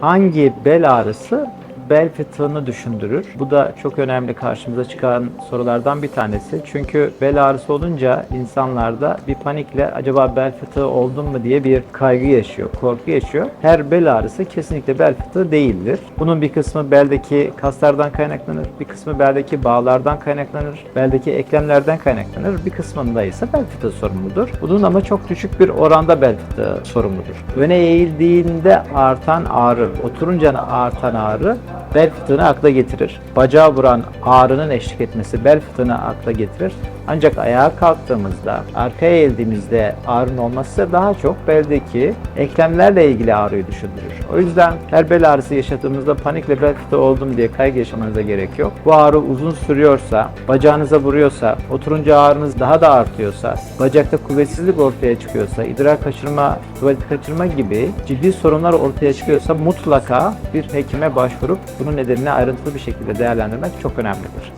hangi bel ağrısı bel fıtığını düşündürür. Bu da çok önemli karşımıza çıkan sorulardan bir tanesi. Çünkü bel ağrısı olunca insanlarda bir panikle acaba bel fıtığı oldum mu diye bir kaygı yaşıyor, korku yaşıyor. Her bel ağrısı kesinlikle bel fıtığı değildir. Bunun bir kısmı beldeki kaslardan kaynaklanır, bir kısmı beldeki bağlardan kaynaklanır, beldeki eklemlerden kaynaklanır, bir kısmında ise bel fıtığı sorumludur. Bunun ama çok düşük bir oranda bel fıtığı sorumludur. Öne eğildiğinde artan ağrı, oturunca artan ağrı bel fıtığını akla getirir. Bacağı vuran ağrının eşlik etmesi bel fıtığını akla getirir. Ancak ayağa kalktığımızda, arkaya eğildiğimizde ağrının olması daha çok beldeki eklemlerle ilgili ağrıyı düşündürür. O yüzden her bel ağrısı yaşadığımızda panikle bel fıtığı oldum diye kaygı yaşamanıza gerek yok. Bu ağrı uzun sürüyorsa, bacağınıza vuruyorsa, oturunca ağrınız daha da artıyorsa, bacakta kuvvetsizlik ortaya çıkıyorsa, idrar kaçırma, tuvalet kaçırma gibi ciddi sorunlar ortaya çıkıyorsa mutlaka bir hekime başvurup bunun nedenini ayrıntılı bir şekilde değerlendirmek çok önemlidir.